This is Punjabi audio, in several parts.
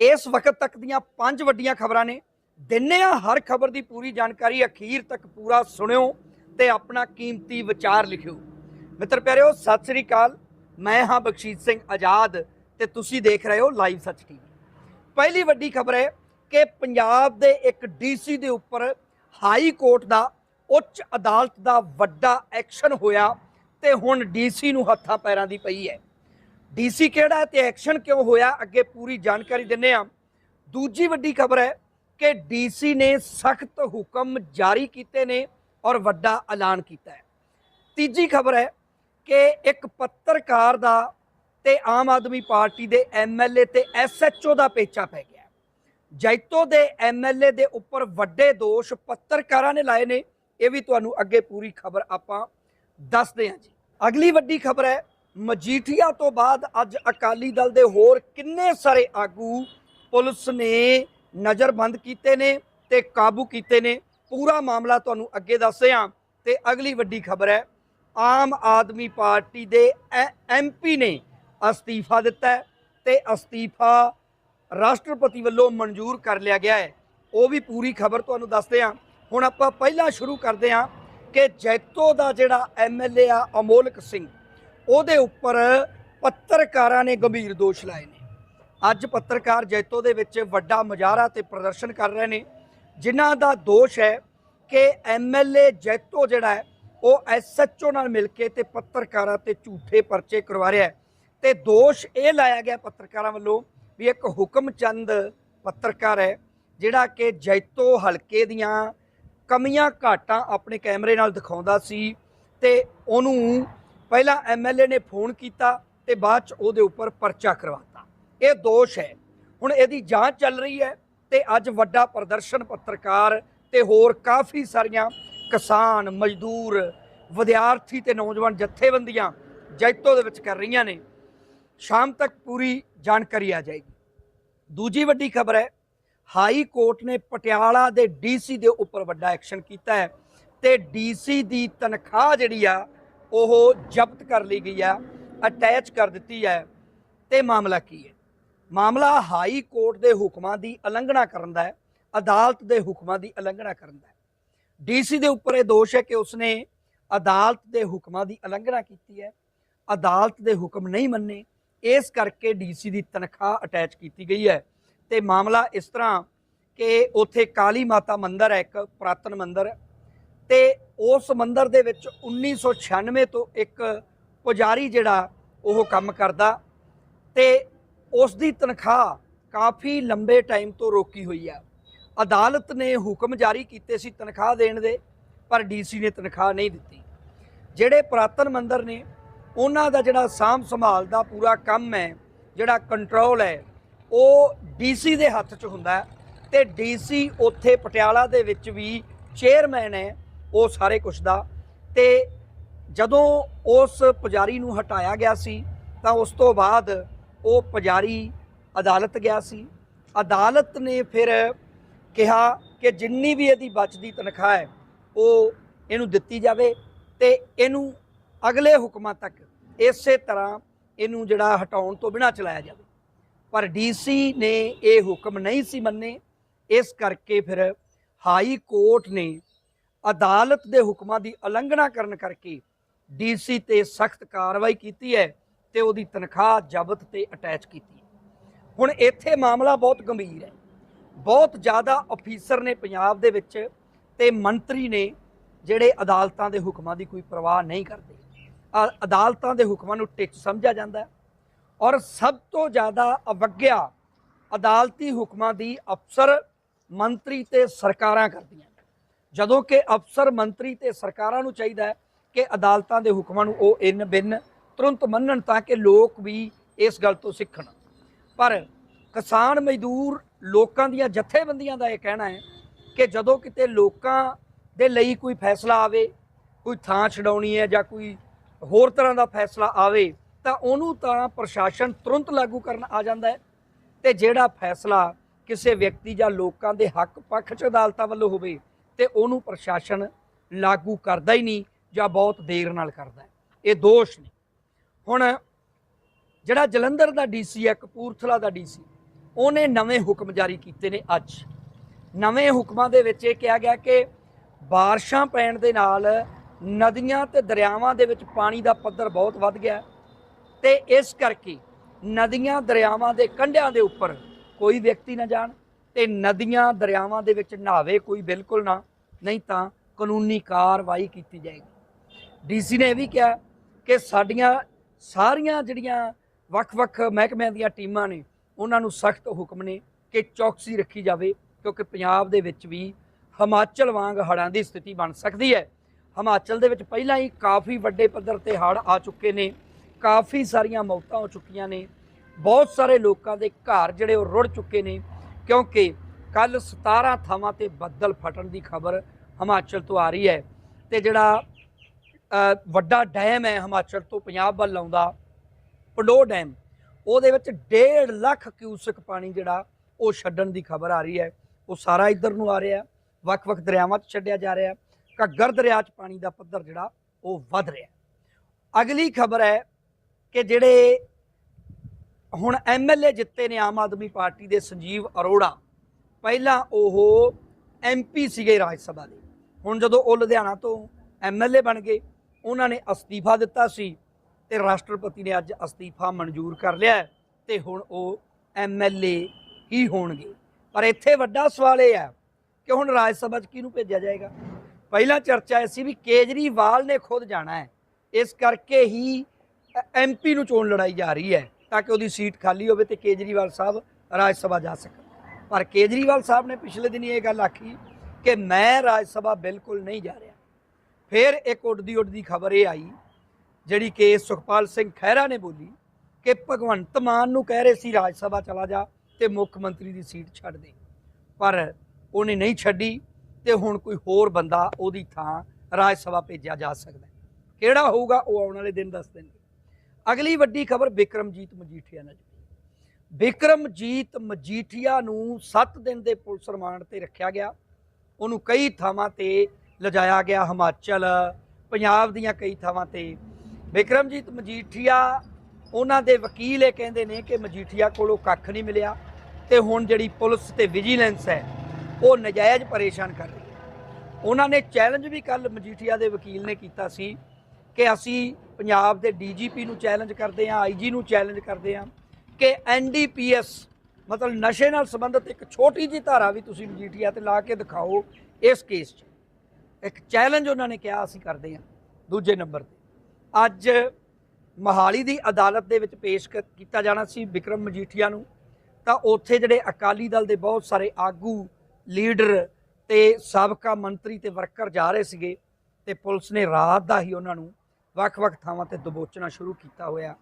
ਇਸ ਵਕਤ ਤੱਕ ਦੀਆਂ ਪੰਜ ਵੱਡੀਆਂ ਖਬਰਾਂ ਨੇ। ਦਿੰਨੇ ਆ ਹਰ ਖਬਰ ਦੀ ਪੂਰੀ ਜਾਣਕਾਰੀ, ਅਖੀਰ ਤੱਕ ਪੂਰਾ ਸੁਣਿਓ ਤੇ ਆਪਣਾ ਕੀਮਤੀ ਵਿਚਾਰ ਲਿਖਿਓ। ਮਿੱਤਰ ਪਿਆਰਿਓ, ਸਤਿ ਸ੍ਰੀ ਅਕਾਲ। ਮੈਂ ਹਾਂ ਬਖਸ਼ੀਤ ਸਿੰਘ ਆਜ਼ਾਦ ਤੇ ਤੁਸੀਂ ਦੇਖ ਰਹੇ ਹੋ ਲਾਈਵ ਸੱਚ ਟੀਵੀ। ਪਹਿਲੀ ਵੱਡੀ ਖਬਰ ਹੈ ਕਿ ਪੰਜਾਬ ਦੇ ਇੱਕ ਡੀਸੀ ਦੇ ਉੱਪਰ ਹਾਈ ਕੋਰਟ ਦਾ ਉੱਚ ਅਦਾਲਤ ਦਾ ਵੱਡਾ ਐਕਸ਼ਨ ਹੋਇਆ ਤੇ ਹੁਣ ਡੀਸੀ ਨੂੰ ਹੱਥਾਂ ਪੈਰਾਂ ਦੀ ਪਈ ਹੈ। ਡੀਸੀ ਕਿਹੜਾ ਹੈ ਤੇ ਐਕਸ਼ਨ ਕਿਉਂ ਹੋਇਆ? ਅੱਗੇ ਪੂਰੀ ਜਾਣਕਾਰੀ ਦਿੰਨੇ ਆ ਦੂਜੀ ਵੱਡੀ ਖਬਰ ਹੈ ਕਿ ਡੀਸੀ ਨੇ ਸਖਤ ਹੁਕਮ ਜਾਰੀ ਕੀਤੇ ਨੇ ਔਰ ਵੱਡਾ ਐਲਾਨ ਕੀਤਾ ਹੈ। ਤੀਜੀ ਖਬਰ ਹੈ ਕਿ ਇੱਕ ਪੱਤਰਕਾਰ ਦਾ ਤੇ ਆਮ ਆਦਮੀ ਪਾਰਟੀ ਦੇ ਐਮਐਲਏ ਤੇ ਐਸਐਚਓ ਦਾ ਪੇਚਾ ਪੈ ਗਿਆ ਜੈਤੋ ਦੇ ਐਮਐਲਏ ਦੇ ਉੱਪਰ ਵੱਡੇ ਦੋਸ਼ ਪੱਤਰਕਾਰਾਂ ਨੇ ਲਾਏ ਨੇ। ਇਹ ਵੀ ਤੁਹਾਨੂੰ ਅੱਗੇ ਪੂਰੀ ਖਬਰ ਆਪਾਂ ਦੱਸਦੇ ਹਾਂ ਜੀ। ਅਗਲੀ ਵੱਡੀ ਖਬਰ ਹੈ ਮਜੀਠੀਆ ਤੋਂ ਬਾਅਦ ਅੱਜ ਅਕਾਲੀ ਦਲ ਦੇ ਹੋਰ ਕਿੰਨੇ ਸਾਰੇ ਆਗੂ ਪੁਲਿਸ ਨੇ ਨਜ਼ਰਬੰਦ ਕੀਤੇ ਨੇ ਤੇ ਕਾਬੂ ਕੀਤੇ ਨੇ? ਪੂਰਾ ਮਾਮਲਾ ਤੁਹਾਨੂੰ ਅੱਗੇ ਦੱਸਦੇ ਹਾਂ ਤੇ ਅਗਲੀ ਵੱਡੀ ਖਬਰ ਹੈ। ਆਮ ਆਦਮੀ ਪਾਰਟੀ ਦੇ ਐਮਪੀ ਨੇ ਅਸਤੀਫਾ ਦਿੱਤਾ ਹੈ ਤੇ ਅਸਤੀਫਾ ਰਾਸ਼ਟਰਪਤੀ ਵੱਲੋਂ ਮਨਜ਼ੂਰ ਕਰ ਲਿਆ ਗਿਆ ਹੈ। ਉਹ ਵੀ ਪੂਰੀ ਖਬਰ ਤੁਹਾਨੂੰ ਦੱਸਦੇ ਹਾਂ। ਹੁਣ ਆਪਾਂ ਪਹਿਲਾਂ ਸ਼ੁਰੂ ਕਰਦੇ ਹਾਂ ਕਿ ਜੈਤੋ ਦਾ ਜਿਹੜਾ ਐਮਐਲਏ ਆ, ਅਮੋਲਕ ਸਿੰਘ ਉਹਦੇ ਉੱਪਰ ਪੱਤਰਕਾਰਾਂ ਨੇ ਗੰਭੀਰ ਦੋਸ਼ ਲਾਏ ਨੇ। ਅੱਜ ਪੱਤਰਕਾਰ ਜੈਤੋ ਦੇ ਵਿੱਚ ਵੱਡਾ ਮੁਜ਼ਾਹਰਾ ਤੇ ਪ੍ਰਦਰਸ਼ਨ ਕਰ ਰਹੇ ਨੇ, ਜਿਨ੍ਹਾਂ ਦਾ ਦੋਸ਼ ਹੈ ਕਿ ਐਮਐਲਏ ਜੈਤੋ ਜਿਹੜਾ ਹੈ, ਉਹ ਐਸਐਚਓ ਨਾਲ ਮਿਲ ਕੇ ਤੇ ਪੱਤਰਕਾਰਾਂ ਤੇ ਝੂਠੇ ਪਰਚੇ ਕਰਵਾ ਰਿਹਾ ਹੈ। ਤੇ ਦੋਸ਼ ਇਹ ਲਾਇਆ ਗਿਆ ਪੱਤਰਕਾਰਾਂ ਵੱਲੋਂ ਵੀ ਇੱਕ ਹੁਕਮ ਚੰਦ ਪੱਤਰਕਾਰ ਹੈ, ਜਿਹੜਾ ਕਿ ਜੈਤੋ ਹਲਕੇ ਦੀਆਂ ਕਮੀਆਂ ਘਾਟਾਂ ਆਪਣੇ ਕੈਮਰੇ ਨਾਲ ਦਿਖਾਉਂਦਾ ਸੀ ਤੇ ਉਹਨੂੰ ਪਹਿਲਾਂ ਐਮਐਲਏ ਨੇ ਫੋਨ ਕੀਤਾ ਤੇ ਬਾਅਦ ਚ ਉਹਦੇ ਉੱਪਰ ਪਰਚਾ ਕਰਵਾਤਾ। ਇਹ ਦੋਸ਼ ਹੈ। ਹੁਣ ਇਹਦੀ ਜਾਂਚ ਚੱਲ ਰਹੀ ਹੈ ਤੇ ਅੱਜ ਵੱਡਾ ਪ੍ਰਦਰਸ਼ਨ ਪੱਤਰਕਾਰ ਤੇ ਹੋਰ ਕਾਫੀ ਸਾਰੀਆਂ ਕਿਸਾਨ, ਮਜ਼ਦੂਰ, ਵਿਦਿਆਰਥੀ ਤੇ ਨੌਜਵਾਨ ਜਥੇਬੰਦੀਆਂ ਜੈਤੋ ਦੇ ਵਿੱਚ ਕਰ ਰਹੀਆਂ ਨੇ। ਸ਼ਾਮ ਤੱਕ ਪੂਰੀ ਜਾਣਕਾਰੀ ਆ ਜਾਏਗੀ। ਦੂਜੀ ਵੱਡੀ ਖਬਰ ਹੈ, ਹਾਈ ਕੋਰਟ ਨੇ ਪਟਿਆਲਾ ਦੇ ਡੀਸੀ ਦੇ ਉੱਪਰ ਵੱਡਾ ਐਕਸ਼ਨ ਕੀਤਾ ਹੈ ਤੇ ਡੀਸੀ ਦੀ ਤਨਖਾਹ ਜਿਹੜੀ ਆ ਉਹ ਜ਼ਬਤ ਕਰ ਲਈ ਗਈ ਹੈ ਅਟੈਚ ਕਰ ਦਿੱਤੀ ਹੈ, ਤੇ ਮਾਮਲਾ ਕੀ ਹੈ? ਮਾਮਲਾ ਹਾਈ ਕੋਰਟ ਦੇ ਹੁਕਮਾਂ ਦੀ ਉਲੰਘਣਾ ਕਰਨ ਦਾ ਹੈ, ਅਦਾਲਤ ਦੇ ਹੁਕਮਾਂ ਦੀ ਉਲੰਘਣਾ ਕਰਨ ਦਾ ਹੈ। ਡੀਸੀ ਦੇ ਉੱਪਰ ਇਹ ਦੋਸ਼ ਹੈ ਕਿ ਉਸਨੇ ਅਦਾਲਤ ਦੇ ਹੁਕਮਾਂ ਦੀ ਉਲੰਘਣਾ ਕੀਤੀ ਹੈ, ਅਦਾਲਤ ਦੇ ਹੁਕਮ ਨਹੀਂ ਮੰਨੇ, ਇਸ ਕਰਕੇ ਡੀਸੀ ਦੀ ਤਨਖਾਹ ਅਟੈਚ ਕੀਤੀ ਗਈ ਹੈ। ਤੇ ਮਾਮਲਾ ਇਸ ਤਰ੍ਹਾਂ ਕਿ ਉੱਥੇ ਕਾਲੀ ਮਾਤਾ ਮੰਦਿਰ ਹੈ, ਇੱਕ ਪ੍ਰਾਤਨ ਮੰਦਿਰ ਤੇ ਉਸ ਮੰਦਿਰ ਦੇ ਵਿੱਚ 1996 ਤੋਂ ਇੱਕ ਪੁਜਾਰੀ ਜਿਹੜਾ ਉਹ ਕੰਮ ਕਰਦਾ ਤੇ ਉਸ ਦੀ ਤਨਖਾਹ ਕਾਫੀ ਲੰਬੇ ਟਾਈਮ ਤੋਂ ਰੋਕੀ ਹੋਈ ਆ। ਅਦਾਲਤ ਨੇ ਹੁਕਮ ਜਾਰੀ ਕੀਤੇ ਸੀ ਤਨਖਾਹ ਦੇਣ ਦੇ, ਪਰ ਡੀਸੀ ਨੇ ਤਨਖਾਹ ਨਹੀਂ ਦਿੱਤੀ। ਜਿਹੜੇ ਪ੍ਰਾਤਨ ਮੰਦਰ ਨੇ, ਉਹਨਾਂ ਦਾ ਜਿਹੜਾ ਸਾਂਭ ਸੰਭਾਲ ਦਾ ਪੂਰਾ ਕੰਮ ਹੈ, ਜਿਹੜਾ ਕੰਟਰੋਲ ਹੈ, ਉਹ ਡੀਸੀ ਦੇ ਹੱਥ 'ਚ ਹੁੰਦਾ ਹੈ ਤੇ ਡੀਸੀ ਉੱਥੇ ਪਟਿਆਲਾ ਦੇ ਵਿੱਚ ਵੀ ਚੇਅਰਮੈਨ ਹੈ ਉਹ ਸਾਰੇ ਕੁਝ ਦਾ। ਤੇ ਜਦੋਂ ਉਸ ਪੁਜਾਰੀ ਨੂੰ ਹਟਾਇਆ ਗਿਆ ਸੀ, ਤਾਂ ਉਸ ਤੋਂ ਬਾਅਦ ਉਹ ਪੁਜਾਰੀ ਅਦਾਲਤ ਗਿਆ ਸੀ। ਅਦਾਲਤ ਨੇ ਫਿਰ ਕਿਹਾ ਕਿ ਜਿੰਨੀ ਵੀ ਇਹਦੀ ਬਚਦੀ ਤਨਖਾਹ ਹੈ, ਉਹ ਇਹਨੂੰ ਦਿੱਤੀ ਜਾਵੇ ਤੇ ਇਹਨੂੰ ਅਗਲੇ ਹੁਕਮਾਂ ਤੱਕ ਇਸੇ ਤਰ੍ਹਾਂ ਇਹਨੂੰ ਜਿਹੜਾ ਹਟਾਉਣ ਤੋਂ ਬਿਨਾਂ ਚਲਾਇਆ ਜਾਵੇ। ਪਰ ਡੀਸੀ ਨੇ ਇਹ ਹੁਕਮ ਨਹੀਂ ਸੀ ਮੰਨੇ। ਇਸ ਕਰਕੇ ਫਿਰ ਹਾਈ ਕੋਰਟ ਨੇ ਅਦਾਲਤ ਦੇ ਹੁਕਮਾਂ ਦੀ ਉਲੰਘਣਾ ਕਰਨ ਕਰਕੇ ਡੀਸੀ ਤੇ ਸਖਤ ਕਾਰਵਾਈ ਕੀਤੀ ਹੈ ਤੇ ਉਹਦੀ ਤਨਖਾਹ ਜ਼ਬਤ ਤੇ ਅਟੈਚ ਕੀਤੀ ਹੁਣ ਇੱਥੇ ਮਾਮਲਾ ਬਹੁਤ ਗੰਭੀਰ ਹੈ। ਬਹੁਤ ਜ਼ਿਆਦਾ ਅਫੀਸਰ ਨੇ ਪੰਜਾਬ ਦੇ ਵਿੱਚ ਤੇ ਮੰਤਰੀ ਨੇ ਜਿਹੜੇ ਅਦਾਲਤਾਂ ਦੇ ਹੁਕਮਾਂ ਦੀ ਕੋਈ ਪਰਵਾਹ ਨਹੀਂ ਕਰਦੇ। ਅ- ਅਦਾਲਤਾਂ ਦੇ ਹੁਕਮਾਂ ਨੂੰ ਟਿੱਚ ਸਮਝਿਆ ਜਾਂਦਾ ਹੈ ਔਰ ਸਭ ਤੋਂ ਜ਼ਿਆਦਾ ਅਵਗਿਆ ਅਦਾਲਤੀ ਹੁਕਮਾਂ ਦੀ ਅਫਸਰ ਮੰਤਰੀ ਤੇ ਸਰਕਾਰਾਂ ਕਰਦੀਆਂ ਨੇ। ਜਦੋਂ ਕਿ ਅਫਸਰ ਮੰਤਰੀ ਤੇ ਸਰਕਾਰਾਂ ਨੂੰ ਚਾਹੀਦਾ ਹੈ ਕਿ ਅਦਾਲਤਾਂ ਦੇ ਹੁਕਮਾਂ ਨੂੰ ਉਹ ਇਨ ਬਿਨ ਤੁਰੰਤ ਮੰਨਣ ਤਾਂ ਕਿ ਲੋਕ ਵੀ ਇਸ ਗੱਲ ਤੋਂ ਸਿੱਖਣ। ਪਰ ਕਿਸਾਨ ਮਜ਼ਦੂਰ ਲੋਕਾਂ ਦੀਆਂ ਜਥੇਬੰਦੀਆਂ ਦਾ ਇਹ ਕਹਿਣਾ ਹੈ ਕਿ ਜਦੋਂ ਕਿਤੇ ਲੋਕਾਂ ਦੇ ਲਈ ਕੋਈ ਫੈਸਲਾ ਆਵੇ, ਕੋਈ ਥਾਂ ਛਡਾਉਣੀ ਹੈ ਜਾਂ ਕੋਈ ਹੋਰ ਤਰ੍ਹਾਂ ਦਾ ਫੈਸਲਾ ਆਵੇ, ਤਾਂ ਉਹਨੂੰ ਤਾਂ ਪ੍ਰਸ਼ਾਸਨ ਤੁਰੰਤ ਲਾਗੂ ਕਰਨ ਆ ਜਾਂਦਾ ਹੈ ਤੇ ਜਿਹੜਾ ਫੈਸਲਾ ਕਿਸੇ ਵਿਅਕਤੀ ਜਾਂ ਲੋਕਾਂ ਦੇ ਹੱਕ ਪੱਖ 'ਚ ਅਦਾਲਤਾਂ ਵੱਲੋਂ ਹੋਵੇ ਤੇ ਉਹਨੂੰ ਪ੍ਰਸ਼ਾਸਨ ਲਾਗੂ ਕਰਦਾ ਹੀ ਨਹੀਂ ਜਾਂ ਬਹੁਤ ਦੇਰ ਨਾਲ ਕਰਦਾ ਇਹ ਦੋਸ਼ ਨੇ। ਹੁਣ ਜਿਹੜਾ ਜਲੰਧਰ ਦਾ ਡੀਸੀ ਹੈ, ਕਪੂਰਥਲਾ ਦਾ ਡੀਸੀ ਉਹਨੇ ਨਵੇਂ ਹੁਕਮ ਜਾਰੀ ਕੀਤੇ ਨੇ ਅੱਜ। ਨਵੇਂ ਹੁਕਮਾਂ ਦੇ ਵਿੱਚ ਇਹ ਕਿਹਾ ਗਿਆ ਕਿ ਬਾਰਿਸ਼ਾਂ ਪੈਣ ਦੇ ਨਾਲ ਨਦੀਆਂ ਤੇ ਦਰਿਆਵਾਂ ਦੇ ਵਿੱਚ ਪਾਣੀ ਦਾ ਪੱਧਰ ਬਹੁਤ ਵੱਧ ਗਿਆ ਤੇ ਇਸ ਕਰਕੇ ਨਦੀਆਂ, ਦਰਿਆਵਾਂ ਦੇ ਕੰਢਿਆਂ ਦੇ ਉੱਪਰ ਕੋਈ ਵਿਅਕਤੀ ਨਾ ਜਾਣ। ਤੇ ਨਦੀਆਂ ਦਰਿਆਵਾਂ ਦੇ ਵਿੱਚ ਨਹਾਵੇ ਕੋਈ ਬਿਲਕੁਲ ਨਾ, ਨਹੀਂ ਤਾਂ ਕਾਨੂੰਨੀ ਕਾਰਵਾਈ ਕੀਤੀ ਜਾਏਗੀ। ਡੀਸੀ ਨੇ ਇਹ ਵੀ ਕਿਹਾ ਕਿ ਸਾਡੀਆਂ ਸਾਰੀਆਂ ਜਿਹੜੀਆਂ ਵੱਖ-ਵੱਖ ਮਹਿਕਮਿਆਂ ਦੀਆਂ ਟੀਮਾਂ ਨੇ, ਉਹਨਾਂ ਨੂੰ ਸਖਤ ਹੁਕਮ ਨੇ ਕਿ ਚੌਕਸੀ ਰੱਖੀ ਜਾਵੇ, ਕਿਉਂਕਿ ਪੰਜਾਬ ਦੇ ਵਿੱਚ ਵੀ ਹਿਮਾਚਲ ਵਾਂਗ ਹੜ੍ਹਾਂ ਦੀ ਸਥਿਤੀ ਬਣ ਸਕਦੀ ਹੈ। ਹਿਮਾਚਲ ਦੇ ਵਿੱਚ ਪਹਿਲਾਂ ਹੀ ਕਾਫੀ ਵੱਡੇ ਪੱਧਰ ਤੇ ਹੜ੍ਹ ਆ ਚੁੱਕੇ ਨੇ, ਕਾਫੀ ਸਾਰੀਆਂ ਮੌਤਾਂ ਹੋ ਚੁੱਕੀਆਂ ਨੇ, ਬਹੁਤ ਸਾਰੇ ਲੋਕਾਂ ਦੇ ਘਰ ਜਿਹੜੇ ਉਹ ਰੁੜ ਚੁੱਕੇ ਨੇ ਕਿਉਂਕਿ ਕੱਲ 17 ਥਾਵਾਂ ਤੇ ਬੱਦਲ ਫਟਣ ਦੀ ਖਬਰ ਹਿਮਾਚਲ ਤੋਂ ਆ ਰਹੀ ਹੈ ਤੇ ਜਿਹੜਾ ਵੱਡਾ ਡੈਮ ਹੈ ਹਿਮਾਚਲ ਤੋਂ ਪੰਜਾਬ ਵੱਲ ਆਉਂਦਾ ਪੰਡੋ ਡੈਮ, ਉਹਦੇ ਵਿੱਚ 1.5 ਲੱਖ ਕਿਊਸਕ ਪਾਣੀ ਜਿਹੜਾ ਉਹ ਛੱਡਣ ਦੀ ਖਬਰ ਆ ਰਹੀ ਹੈ। ਉਹ ਸਾਰਾ ਇੱਧਰ ਨੂੰ ਆ ਰਿਹਾ, ਵੱਖ-ਵੱਖ ਦਰਿਆਵਾਂ 'ਚ ਛੱਡਿਆ ਜਾ ਰਿਹਾ, ਘੱਗਰ ਦਰਿਆ 'ਚ ਪਾਣੀ ਦਾ ਪੱਧਰ ਜਿਹੜਾ ਉਹ ਵੱਧ ਰਿਹਾ। ਅਗਲੀ ਖਬਰ ਹੈ ਕਿ ਜਿਹੜੇ ਹੁਣ ਐਮਐਲਏ ਜਿੱਤੇ ਨੇ ਆਮ ਆਦਮੀ ਪਾਰਟੀ ਦੇ ਸੰਜੀਵ ਅਰੋੜਾ। ਪਹਿਲਾਂ ਉਹ ਐਮਪੀ ਸੀਗੇ ਰਾਜ ਸਭਾ ਦੇ। ਹੁਣ ਜਦੋਂ ਉਹ ਲੁਧਿਆਣਾ ਤੋਂ ਐਮਐਲਏ ਬਣ ਗਏ, ਉਹਨਾਂ ਨੇ ਅਸਤੀਫਾ ਦਿੱਤਾ ਸੀ ਤੇ ਰਾਸ਼ਟਰਪਤੀ ਨੇ ਅੱਜ ਅਸਤੀਫਾ ਮਨਜ਼ੂਰ ਕਰ ਲਿਆ ਹੈ ਤੇ ਹੁਣ ਉਹ ਐਮਐਲਏ ਹੀ ਹੋਣਗੇ। ਪਰ ਇੱਥੇ ਵੱਡਾ ਸਵਾਲ ਇਹ ਹੈ ਕਿ ਹੁਣ ਰਾਜ ਸਭਾ 'ਚ ਕਿਹਨੂੰ ਭੇਜਿਆ ਜਾਏਗਾ? ਪਹਿਲਾਂ ਚਰਚਾ ਇਹ ਸੀ ਵੀ ਕੇਜਰੀਵਾਲ ਨੇ ਖੁਦ ਜਾਣਾ ਹੈ। ਇਸ ਕਰਕੇ ਹੀ ਐਮਪੀ ਨੂੰ ਚੋਣ ਲੜਾਈ ਜਾ ਰਹੀ ਹੈ। ਤਾਂ ਕਿ ਉਹਦੀ ਸੀਟ ਖਾਲੀ ਹੋਵੇ ਤੇ ਕੇਜਰੀਵਾਲ ਸਾਹਿਬ ਰਾਜ ਸਭਾ ਜਾ ਸਕਣ। ਪਰ ਕੇਜਰੀਵਾਲ ਸਾਹਿਬ ਨੇ ਪਿਛਲੇ ਦਿਨੀ ਇਹ ਗੱਲ ਆਖੀ ਕਿ ਮੈਂ ਰਾਜ ਸਭਾ ਬਿਲਕੁਲ ਨਹੀਂ ਜਾ ਰਿਹਾ। ਫਿਰ ਇੱਕ ਉੱਡਦੀ ਉੱਡਦੀ ਖਬਰ ਇਹ ਆਈ, ਜਿਹੜੀ ਕਿ ਸੁਖਪਾਲ ਸਿੰਘ ਖਹਿਰਾ ਨੇ ਬੋਲੀ ਕਿ ਭਗਵੰਤ ਮਾਨ ਨੂੰ ਕਹਿ ਰਹੇ ਸੀ ਰਾਜ ਸਭਾ ਚਲਾ ਜਾ ਤੇ ਮੁੱਖ ਮੰਤਰੀ ਦੀ ਸੀਟ ਛੱਡ ਦੇ। ਪਰ ਉਹਨੇ ਨਹੀਂ ਛੱਡੀ ਤੇ ਹੁਣ ਕੋਈ ਹੋਰ ਬੰਦਾ ਉਹਦੀ ਥਾਂ ਰਾਜ ਸਭਾ ਭੇਜਿਆ ਜਾ ਸਕਦਾ। ਕਿਹੜਾ ਹੋਊਗਾ, ਉਹ ਆਉਣ ਵਾਲੇ ਦਿਨ ਦੱਸ ਦੇਣਗੇ। ਅਗਲੀ ਵੱਡੀ ਖਬਰ ਬਿਕਰਮਜੀਤ ਮਜੀਠੀਆ ਨਾਲ ਜੁੜੀ। ਬਿਕਰਮਜੀਤ ਮਜੀਠੀਆ ਨੂੰ 7 ਦਿਨ ਦੇ ਪੁਲਿਸ ਰਿਮਾਂਡ ਤੇ ਰੱਖਿਆ ਗਿਆ। ਉਹਨੂੰ ਕਈ ਥਾਵਾਂ ਤੇ ਲਿਜਾਇਆ ਗਿਆ ਹਿਮਾਚਲ, ਪੰਜਾਬ ਦੀਆਂ ਕਈ ਥਾਵਾਂ ਤੇ। ਬਿਕਰਮਜੀਤ ਮਜੀਠੀਆ ਉਹਨਾਂ ਦੇ ਵਕੀਲ ਇਹ ਕਹਿੰਦੇ ਨੇ ਕਿ ਮਜੀਠੀਆ ਕੋਲੋਂ ਕੱਖ ਨਹੀਂ ਮਿਲਿਆ ਤੇ ਹੁਣ ਜਿਹੜੀ ਪੁਲਿਸ ਤੇ ਵਿਜੀਲੈਂਸ ਹੈ, ਉਹ ਨਜਾਇਜ਼ ਪਰੇਸ਼ਾਨ ਕਰ ਰਹੀ ਹੈ। ਉਹਨਾਂ ਨੇ ਚੈਲੰਜ ਵੀ ਕੱਲ ਮਜੀਠੀਆ ਦੇ ਵਕੀਲ ਨੇ ਕੀਤਾ ਸੀ ਕਿ ਅਸੀਂ ਪੰਜਾਬ ਦੇ ਡੀਜੀਪੀ ਨੂੰ ਚੈਲੰਜ ਕਰਦੇ ਹਾਂ ਆਈਜੀ ਨੂੰ ਚੈਲੰਜ ਕਰਦੇ ਹਾਂ ਕਿ ਐਨਡੀਪੀਐਸ ਮਤਲਬ ਨਸ਼ੇ ਨਾਲ ਸੰਬੰਧਿਤ ਇੱਕ ਛੋਟੀ ਜੀ ਧਾਰਾ ਵੀ ਤੁਸੀਂ ਮਜੀਠੀਆ ਤੇ ਲਾ ਕੇ ਦਿਖਾਓ ਇਸ ਕੇਸ 'ਚ। ਇੱਕ ਚੈਲੰਜ ਉਹਨਾਂ ਨੇ ਕਿਹਾ, ਅਸੀਂ ਕਰਦੇ ਹਾਂ ਦੂਜੇ ਨੰਬਰ ਤੇ। ਅੱਜ ਮਹਾਲੀ ਦੀ ਅਦਾਲਤ ਦੇ ਵਿੱਚ ਪੇਸ਼ ਕ- ਕੀਤਾ ਜਾਣਾ ਸੀ ਵਿਕਰਮ ਮਜੀਠੀਆ ਨੂੰ। ਤਾਂ ਉੱਥੇ ਜਿਹੜੇ ਅਕਾਲੀ ਦਲ ਦੇ ਬਹੁਤ ਸਾਰੇ ਆਗੂ, ਲੀਡਰ ਤੇ ਸਾਬਕਾ ਮੰਤਰੀ ਤੇ ਵਰਕਰ ਜਾ ਰਹੇ ਸੀਗੇ ਤੇ ਪੁਲਿਸ ਨੇ ਰਾਤ ਦਾ ਹੀ ਉਹਨਾਂ ਨੂੰ ਵੱਖ-ਵੱਖ ਥਾਵਾਂ ਤੇ ਦਬੋਚਣਾ ਸ਼ੁਰੂ ਕੀਤਾ ਹੋਇਆ।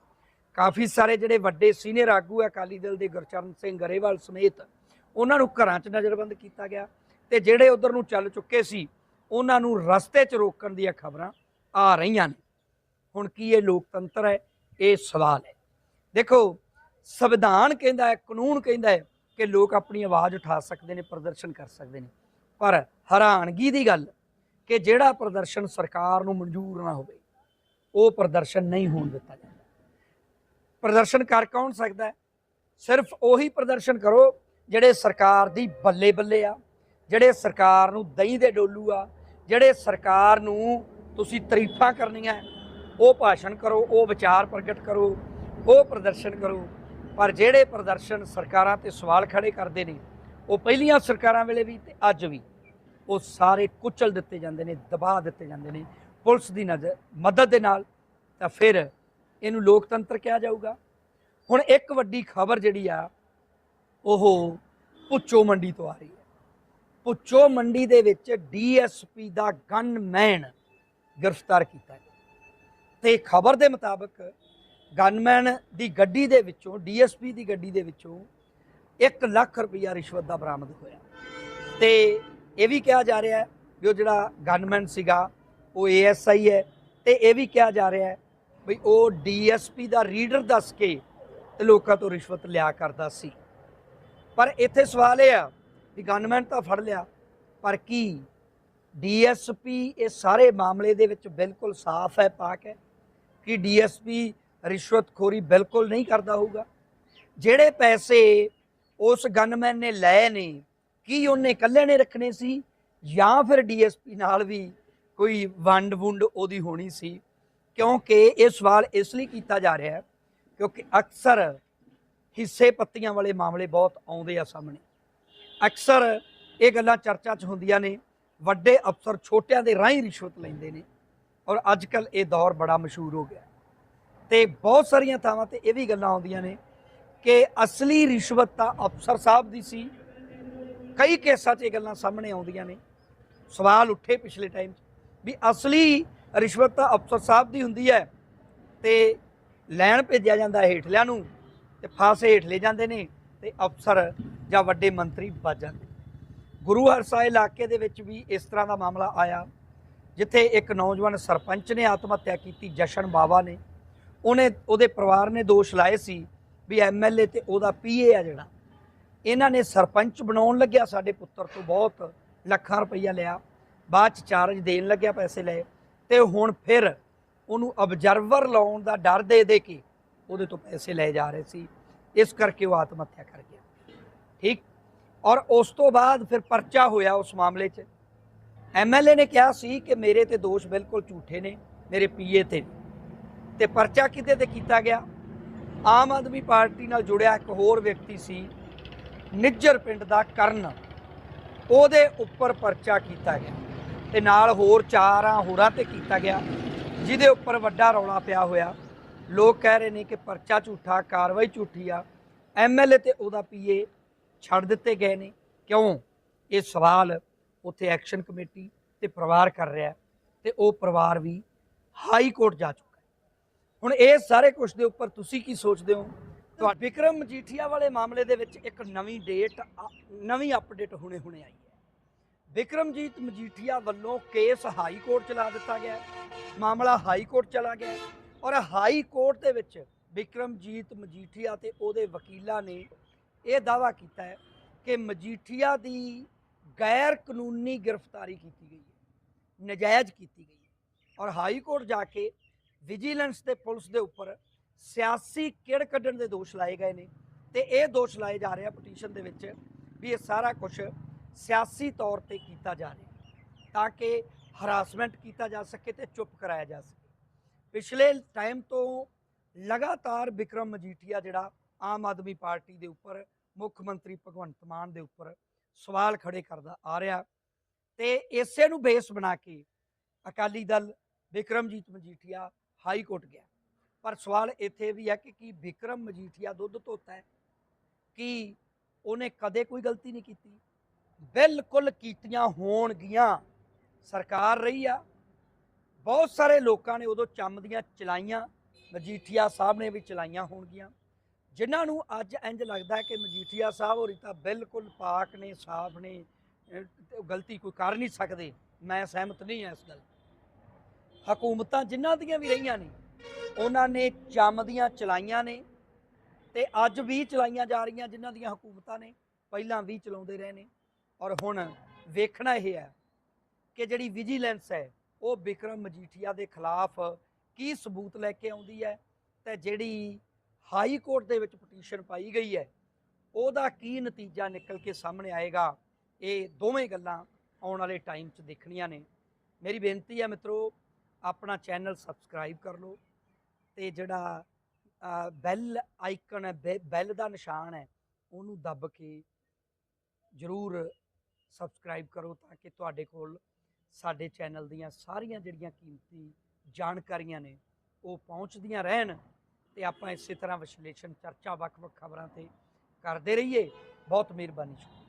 ਕਾਫੀ ਸਾਰੇ ਜਿਹੜੇ ਵੱਡੇ ਸੀਨੀਅਰ ਆਗੂ ਹੈ ਅਕਾਲੀ ਦਲ ਦੇ ਗੁਰਚਰਨ ਸਿੰਘ ਗਰੇਵਾਲ ਸਮੇਤ, ਉਹਨਾਂ ਨੂੰ ਘਰਾਂ 'ਚ ਨਜ਼ਰਬੰਦ ਕੀਤਾ ਗਿਆ ਤੇ ਜਿਹੜੇ ਉਧਰ ਨੂੰ ਚੱਲ ਚੁੱਕੇ ਸੀ, ਉਹਨਾਂ ਨੂੰ ਰਸਤੇ 'ਚ ਰੋਕਣ ਦੀਆਂ ਖਬਰਾਂ ਆ ਰਹੀਆਂ ਨੇ। ਹੁਣ ਕੀ ਇਹ ਲੋਕਤੰਤਰ ਹੈ? ਇਹ ਸਵਾਲ ਹੈ। ਦੇਖੋ, ਸੰਵਿਧਾਨ ਕਹਿੰਦਾ ਹੈ, ਕਾਨੂੰਨ ਕਹਿੰਦਾ ਹੈ ਕਿ ਲੋਕ ਆਪਣੀ ਆਵਾਜ਼ ਉਠਾ ਸਕਦੇ ਨੇ, ਪ੍ਰਦਰਸ਼ਨ ਕਰ ਸਕਦੇ ਨੇ। ਪਰ ਹੈਰਾਨਗੀ ਦੀ ਗੱਲ ਕਿ ਜਿਹੜਾ ਪ੍ਰਦਰਸ਼ਨ ਸਰਕਾਰ ਨੂੰ ਮਨਜ਼ੂਰ ਨਾ ਹੋਵੇ ਉਹ ਪ੍ਰਦਰਸ਼ਨ ਨਹੀਂ ਹੋਣ ਦਿੱਤਾ ਜਾਂਦਾ। ਪ੍ਰਦਰਸ਼ਨ ਕਰ ਕੌਣ ਸਕਦਾ ਹੈ? ਸਿਰਫ ਉਹੀ ਪ੍ਰਦਰਸ਼ਨ ਕਰੋ ਜਿਹੜੇ ਸਰਕਾਰ ਦੀ ਬੱਲੇ ਬੱਲੇ ਆ, ਜਿਹੜੇ ਸਰਕਾਰ ਨੂੰ ਦਹੀਂ ਦੇ ਡੋਲੂ ਆ, ਜਿਹੜੇ ਸਰਕਾਰ ਨੂੰ ਤੁਸੀਂ ਤਾਰੀਫਾਂ ਕਰਨੀਆਂ, ਉਹ ਭਾਸ਼ਣ ਕਰੋ, ਉਹ ਵਿਚਾਰ ਪ੍ਰਗਟ ਕਰੋ, ਉਹ ਪ੍ਰਦਰਸ਼ਨ ਕਰੋ। ਪਰ ਜਿਹੜੇ ਪ੍ਰਦਰਸ਼ਨ ਸਰਕਾਰਾਂ ਤੇ ਸਵਾਲ ਖੜੇ ਕਰਦੇ ਨੇ, ਉਹ ਪਹਿਲੀਆਂ ਸਰਕਾਰਾਂ ਵੇਲੇ ਵੀ ਤੇ ਅੱਜ ਵੀ, ਉਹ ਸਾਰੇ ਕੁਚਲ ਦਿੱਤੇ ਜਾਂਦੇ ਨੇ, ਦਬਾ ਦਿੱਤੇ ਜਾਂਦੇ ਨੇ ਪੁਲਿਸ ਦੀ ਨਜ਼ਰ, ਮਦਦ ਦੇ ਨਾਲ, ਤਾਂ ਫਿਰ ਇਹਨੂੰ ਲੋਕਤੰਤਰ ਕਿਹਾ ਜਾਊਗਾ। ਹੁਣ ਇੱਕ ਵੱਡੀ ਖਬਰ ਜਿਹੜੀ ਆ, ਉਹ ਪੁੱਚੋ ਮੰਡੀ ਤੋਂ ਆ ਰਹੀ ਹੈ। ਪੁੱਚੋ ਮੰਡੀ ਦੇ ਵਿੱਚ ਡੀਐਸਪੀ ਦਾ ਗਨਮੈਨ ਗ੍ਰਿਫਤਾਰ ਕੀਤਾ ਗਿਆ। ਤੇ ਖਬਰ ਦੇ ਮੁਤਾਬਕ ਗਨਮੈਨ ਦੀ ਗੱਡੀ ਦੇ ਵਿੱਚੋਂ, ਡੀਐਸਪੀ ਦੀ ਗੱਡੀ ਦੇ ਵਿੱਚੋਂ 1 ਲੱਖ ਰੁਪਈਆ ਰਿਸ਼ਵਤ ਦਾ ਬਰਾਮਦ ਹੋਇਆ। ਤੇ ਇਹ ਵੀ ਕਿਹਾ ਜਾ ਰਿਹਾ ਹੈ ਵੀ ਉਹ ਜਿਹੜਾ ਗਨਮੈਨ ਸੀਗਾ ਉਹ ਏਐਸਆਈ ਹੈ ਤੇ ਇਹ ਵੀ ਕਿਹਾ ਜਾ ਰਿਹਾ ਹੈ ਵੀ ਉਹ ਡੀਐਸਪੀ ਦਾ ਰੀਡਰ ਦੱਸ ਕੇ ਤੇ ਲੋਕਾਂ ਤੋਂ ਰਿਸ਼ਵਤ ਲਿਆ ਕਰਦਾ ਸੀ। ਪਰ ਇੱਥੇ ਸਵਾਲ ਇਹ ਆ ਵੀ ਗਨਮੈਨ ਤਾਂ ਫੜ ਲਿਆ, ਪਰ ਕੀ ਡੀਐਸਪੀ ਇਹ ਸਾਰੇ ਮਾਮਲੇ ਦੇ ਵਿੱਚ ਬਿਲਕੁਲ ਸਾਫ਼ ਹੈ, ਪਾਕ ਹੈ? ਕਿ ਡੀਐਸਪੀ ਰਿਸ਼ਵਤਖੋਰੀ ਬਿਲਕੁਲ ਨਹੀਂ ਕਰਦਾ ਹੋਊਗਾ? ਜਿਹੜੇ ਪੈਸੇ ਉਸ ਗਨਮੈਨ ਨੇ ਲਏ ਨੇ, ਕੀ ਉਹਨੇ ਇਕੱਲੇ ਨੇ ਰੱਖਣੇ ਸੀ ਜਾਂ ਫਿਰ ਡੀਐਸਪੀ ਨਾਲ ਵੀ ਕੋਈ ਵੰਡ ਵੁੰਡ ਉਹਦੀ ਹੋਣੀ ਸੀ, ਕਿਉਂਕਿ ਇਹ ਸਵਾਲ ਇਸ ਲਈ ਕੀਤਾ ਜਾ ਰਿਹਾ ਹੈ, ਕਿਉਂਕਿ ਅਕਸਰ ਹਿੱਸੇ ਪੱਤੀਆਂ ਵਾਲੇ ਮਾਮਲੇ ਬਹੁਤ ਆਉਂਦੇ ਆ ਸਾਹਮਣੇ। ਅਕਸਰ ਇਹ ਗੱਲਾਂ ਚਰਚਾ 'ਚ ਹੁੰਦੀਆਂ ਨੇ, ਵੱਡੇ ਅਫਸਰ ਛੋਟਿਆਂ ਦੇ ਰਾਹੀਂ ਰਿਸ਼ਵਤ ਲੈਂਦੇ ਨੇ, ਔਰ ਅੱਜ ਕੱਲ ਇਹ ਦੌਰ ਬੜਾ ਮਸ਼ਹੂਰ ਹੋ ਗਿਆ ਤੇ ਬਹੁਤ ਸਾਰੀਆਂ ਥਾਵਾਂ ਤੇ ਇਹ ਵੀ ਗੱਲਾਂ ਆਉਂਦੀਆਂ ਨੇ ਕਿ ਅਸਲੀ ਰਿਸ਼ਵਤ ਤਾਂ ਅਫਸਰ ਸਾਹਿਬ ਦੀ ਸੀ, ਕਈ ਕੇਸਾਂ 'ਚ ਇਹ ਗੱਲਾਂ ਸਾਹਮਣੇ ਆਉਂਦੀਆਂ ਨੇ। ਸਵਾਲ ਉੱਠੇ ਪਿਛਲੇ ਟਾਈਮ 'ਚ। ਵੀ ਅਸਲੀ ਰਿਸ਼ਵਤ ਤਾਂ ਅਫਸਰ ਸਾਹਿਬ ਦੀ ਹੁੰਦੀ ਹੈ ਤੇ ਲੈਣ ਭੇਜਿਆ ਜਾਂਦਾ ਹੇਠਲਿਆਂ ਨੂੰ ਤੇ ਫਾਸੇ ਹੇਠਲੇ ਜਾਂਦੇ ਨੇ ਤੇ ਅਫਸਰ ਜਾਂ ਵੱਡੇ ਮੰਤਰੀ ਬਚ ਜਾਂਦੇ ਗੁਰੂ ਹਰਸਾਏ ਇਲਾਕੇ ਦੇ ਵਿੱਚ ਵੀ ਇਸ ਤਰ੍ਹਾਂ ਦਾ ਮਾਮਲਾ ਆਇਆ, ਜਿੱਥੇ ਇੱਕ ਨੌਜਵਾਨ ਸਰਪੰਚ ਨੇ ਆਤਮ ਹੱਤਿਆ ਕੀਤੀ, ਜਸ਼ਨ ਬਾਵਾ ਨੇ। ਉਹਨੇ, ਉਹਦੇ ਪਰਿਵਾਰ ਨੇ ਦੋਸ਼ ਲਾਏ ਸੀ ਵੀ ਐਮਐਲਏ ਤੇ ਉਹਦਾ ਪੀਏ ਆ ਜਿਹੜਾ। ਇਹਨਾਂ ਨੇ ਸਰਪੰਚ ਬਣਾਉਣ ਲੱਗਿਆ ਸਾਡੇ ਪੁੱਤਰ ਤੋਂ ਬਹੁਤ ਲੱਖਾਂ ਰੁਪਈਆ ਲਿਆ। ਬਾਅਦ ਚ ਚਾਰਜ ਦੇਣ ਲੱਗਿਆ ਪੈਸੇ ਲਏ। ਤੇ ਹੁਣ ਫਿਰ ਉਹਨੂੰ ਅਬਜ਼ਰਵਰ ਲਾਉਣ ਦਾ ਡਰ ਦੇ ਦੇ ਕੇ ਉਹਦੇ ਤੋਂ ਪੈਸੇ ਲਏ ਜਾ ਰਹੇ ਸੀ। ਇਸ ਕਰਕੇ ਉਹ ਆਤਮ ਹੱਤਿਆ ਕਰ ਗਿਆ। ਠੀਕ? ਔਰ ਉਸ ਤੋਂ ਬਾਅਦ ਫਿਰ ਪਰਚਾ ਹੋਇਆ ਉਸ ਮਾਮਲੇ 'ਚ। ਐਮਐਲਏ ਨੇ ਕਿਹਾ ਸੀ ਕਿ ਮੇਰੇ ਤੇ ਦੋਸ਼ ਬਿਲਕੁਲ ਝੂਠੇ ਨੇ, ਮੇਰੇ ਪੀਏ ਤੇ। ਨਹੀਂ। ਤੇ ਪਰਚਾ ਕਿਤੇ ਤੇ ਕੀਤਾ ਗਿਆ? ਆਮ ਆਦਮੀ ਪਾਰਟੀ ਨਾਲ ਜੁੜਿਆ ਇੱਕ ਹੋਰ ਵਿਅਕਤੀ ਸੀ, ਨਿੱਜਰ ਪਿੰਡ ਦਾ ਕਰਨ। ਉਹਦੇ ਉੱਪਰ ਪਰਚਾ ਕੀਤਾ ਗਿਆ। ਤੇ ਨਾਲ ਹੋਰ ਚਾਰਾਂ ਹੋਰਾਂ ਤੇ ਕੀਤਾ ਗਿਆ, ਜਿਹਦੇ ਉੱਪਰ ਵੱਡਾ ਰੌਲਾ ਪਿਆ ਹੋਇਆ। ਲੋਕ ਕਹਿ ਰਹੇ ਨੇ ਕਿ ਪਰਚਾ ਝੂਠਾ, ਕਾਰਵਾਈ ਝੂਠੀ ਆ। ਐਮਐਲਏ ਤੇ ਉਹਦਾ ਪੀਏ ਛੱਡ ਦਿੱਤੇ ਗਏ ਨੇ। ਕਿਉਂ? ਇਹ ਸਵਾਲ ਉੱਥੇ ਐਕਸ਼ਨ ਕਮੇਟੀ ਤੇ ਪਰਿਵਾਰ ਕਰ ਰਿਹਾ ਹੈ ਤੇ ਉਹ ਪਰਿਵਾਰ ਵੀ ਹਾਈ ਕੋਰਟ ਜਾ ਚੁੱਕਾ ਹੁਣ ਇਹ ਸਾਰੇ ਕੁਝ ਦੇ ਉੱਪਰ ਤੁਸੀਂ ਕੀ ਸੋਚਦੇ ਹੋ? ਤੁਹਾਡਾ ਵਿਕਰਮ ਮਜੀਠੀਆ ਵਾਲੇ ਮਾਮਲੇ ਦੇ ਵਿੱਚ ਇੱਕ ਨਵੀਂ ਡੇਟ ਆ- ਨਵੀਂ ਅਪਡੇਟ ਹੁਣੇ ਹੁਣੇ ਆਈ ਵਿਕਰਮਜੀਤ ਮਜੀਠੀਆ ਵੱਲੋਂ ਕੇਸ ਹਾਈ ਕੋਰਟ ਚਲਾ ਦਿੱਤਾ ਗਿਆ ਮਾਮਲਾ ਹਾਈ ਕੋਰਟ ਚਲਾ ਗਿਆ ਔਰ ਹਾਈ ਕੋਰਟ ਦੇ ਵਿੱਚ ਵਿਕਰਮਜੀਤ ਮਜੀਠੀਆ ਤੇ ਉਹਦੇ ਵਕੀਲਾਂ ਨੇ ਇਹ ਦਾਵਾ ਕੀਤਾ ਹੈ ਕਿ ਮਜੀਠੀਆ ਦੀ ਗੈਰ ਕਾਨੂੰਨੀ ਗ੍ਰਿਫਤਾਰੀ ਕੀਤੀ ਗਈ ਹੈ, ਨਜਾਇਜ਼ ਕੀਤੀ ਗਈ ਹੈ ਔਰ ਹਾਈ ਕੋਰਟ ਜਾ ਕੇ ਵਿਜੀਲੈਂਸ ਤੇ ਪੁਲਿਸ ਦੇ ਉੱਪਰ ਸਿਆਸੀ ਕਿੜ ਕੱਢਣ ਦੇ ਦੋਸ਼ ਲਾਏ ਗਏ ਨੇ ਤੇ ਇਹ ਦੋਸ਼ ਲਾਏ ਜਾ ਰਹੇ ਆ ਪਟੀਸ਼ਨ ਦੇ ਵਿੱਚ ਵੀ ਇਹ ਸਾਰਾ ਕੁਝ ਸਿਆਸੀ ਤੌਰ ਤੇ ਕੀਤਾ ਜਾ ਰਿਹਾ ਤਾਂ ਕਿ ਹਰਾਸਮੈਂਟ ਕੀਤਾ ਜਾ ਸਕੇ ਤੇ ਚੁੱਪ ਕਰਾਇਆ ਜਾ ਸਕੇ। ਪਿਛਲੇ ਟਾਈਮ ਤੋਂ ਲਗਾਤਾਰ ਵਿਕਰਮ ਮਜੀਠੀਆ ਜਿਹੜਾ ਆਮ ਆਦਮੀ ਪਾਰਟੀ ਦੇ ਉੱਪਰ, ਮੁੱਖ ਮੰਤਰੀ ਭਗਵੰਤ ਮਾਨ ਦੇ ਉੱਪਰ ਸਵਾਲ ਖੜੇ ਕਰਦਾ ਆ ਰਿਹਾ ਤੇ ਇਸੇ ਨੂੰ ਬੇਸ ਬਣਾ ਕੇ ਅਕਾਲੀ ਦਲ ਵਿਕਰਮਜੀਤ ਮਜੀਠੀਆ ਹਾਈ ਕੋਰਟ ਗਿਆ। ਪਰ ਸਵਾਲ ਇੱਥੇ ਵੀ ਹੈ ਕਿ ਕੀ ਵਿਕਰਮ ਮਜੀਠੀਆ ਦੁੱਧ ਧੋਤਾ ਹੈ? ਕੀ ਉਹਨੇ ਕਦੇ ਕੋਈ ਗਲਤੀ ਨਹੀਂ ਕੀਤੀ? ਬਿਲਕੁਲ ਕੀਤੀਆਂ ਹੋਣਗੀਆਂ। ਸਰਕਾਰ ਰਹੀ ਆ। ਬਹੁਤ ਸਾਰੇ ਲੋਕਾਂ ਨੇ ਉਦੋਂ ਚੰਮਦੀਆਂ ਚਲਾਈਆਂ। ਮਜੀਠੀਆ ਸਾਹਿਬ ਨੇ ਵੀ ਚਲਾਈਆਂ ਹੋਣਗੀਆਂ। ਜਿਨ੍ਹਾਂ ਨੂੰ ਅੱਜ ਇੰਜ ਲੱਗਦਾ ਕਿ ਮਜੀਠੀਆ ਸਾਹਿਬ ਹੋਰੀ ਤਾਂ ਬਿਲਕੁਲ ਪਾਕ ਨੇ, ਸਾਫ਼ ਨੇ ਉਹ ਗਲਤੀ ਕੋਈ ਕਰ ਨਹੀਂ ਸਕਦੇ। ਮੈਂ ਸਹਿਮਤ ਨਹੀਂ ਹਾਂ ਇਸ ਗੱਲ ਹਕੂਮਤਾਂ ਜਿਨ੍ਹਾਂ ਦੀਆਂ ਵੀ ਰਹੀਆਂ ਨੇ, ਉਹਨਾਂ ਨੇ ਚੰਮਦੀਆਂ ਚਲਾਈਆਂ ਨੇ ਤੇ ਅੱਜ ਵੀ ਚਲਾਈਆਂ ਜਾ ਰਹੀਆਂ ਜਿਨ੍ਹਾਂ ਦੀਆਂ ਹਕੂਮਤਾਂ ਨੇ। ਪਹਿਲਾਂ ਵੀ ਚਲਾਉਂਦੇ ਰਹੇ ਨੇ। ਔਰ ਹੁਣ ਵੇਖਣਾ ਇਹ ਹੈ ਕਿ ਜਿਹੜੀ ਵਿਜੀਲੈਂਸ ਹੈ, ਉਹ ਵਿਕਰਮ ਮਜੀਠੀਆ ਦੇ ਖਿਲਾਫ ਕੀ ਸਬੂਤ ਲੈ ਕੇ ਆਉਂਦੀ ਹੈ ਤੇ ਜਿਹੜੀ ਹਾਈ ਕੋਰਟ ਦੇ ਵਿੱਚ ਪਟੀਸ਼ਨ ਪਾਈ ਗਈ ਹੈ, ਉਹਦਾ ਕੀ ਨਤੀਜਾ ਨਿਕਲ ਕੇ ਸਾਹਮਣੇ ਆਏਗਾ, ਇਹ ਦੋਵੇਂ ਗੱਲਾਂ ਆਉਣ ਵਾਲੇ ਟਾਈਮ 'ਚ ਦੇਖਣੀਆਂ ਨੇ। ਮੇਰੀ ਬੇਨਤੀ ਹੈ ਮਿੱਤਰੋ, ਆਪਣਾ ਚੈਨਲ ਸਬਸਕ੍ਰਾਈਬ ਕਰ ਲਓ ਤੇ ਜਿਹੜਾ ਬੈਲ ਆਈਕਨ ਹੈ ਬੈਲ ਦਾ ਨਿਸ਼ਾਨ ਹੈ, ਉਹਨੂੰ ਦੱਬ ਕੇ ਜਰੂਰ ਸਬਸਕ੍ਰਾਈਬ ਕਰੋ ਤਾਂ ਕਿ ਤੁਹਾਡੇ ਕੋਲ ਸਾਡੇ ਚੈਨਲ ਦੀਆਂ ਸਾਰੀਆਂ ਜਿਹੜੀਆਂ ਕੀਮਤੀ ਜਾਣਕਾਰੀਆਂ ਨੇ, ਉਹ ਪਹੁੰਚਦੀਆਂ ਰਹਿਣ ਤੇ ਆਪਾਂ ਇਸੇ ਤਰ੍ਹਾਂ ਵਿਸ਼ਲੇਸ਼ਣ, ਚਰਚਾ ਵੱਖ-ਵੱਖ ਖਬਰਾਂ ਤੇ ਕਰਦੇ ਰਹੀਏ। ਬਹੁਤ ਮਿਹਰਬਾਨੀ। ਸ਼ੁਕਰੀਆ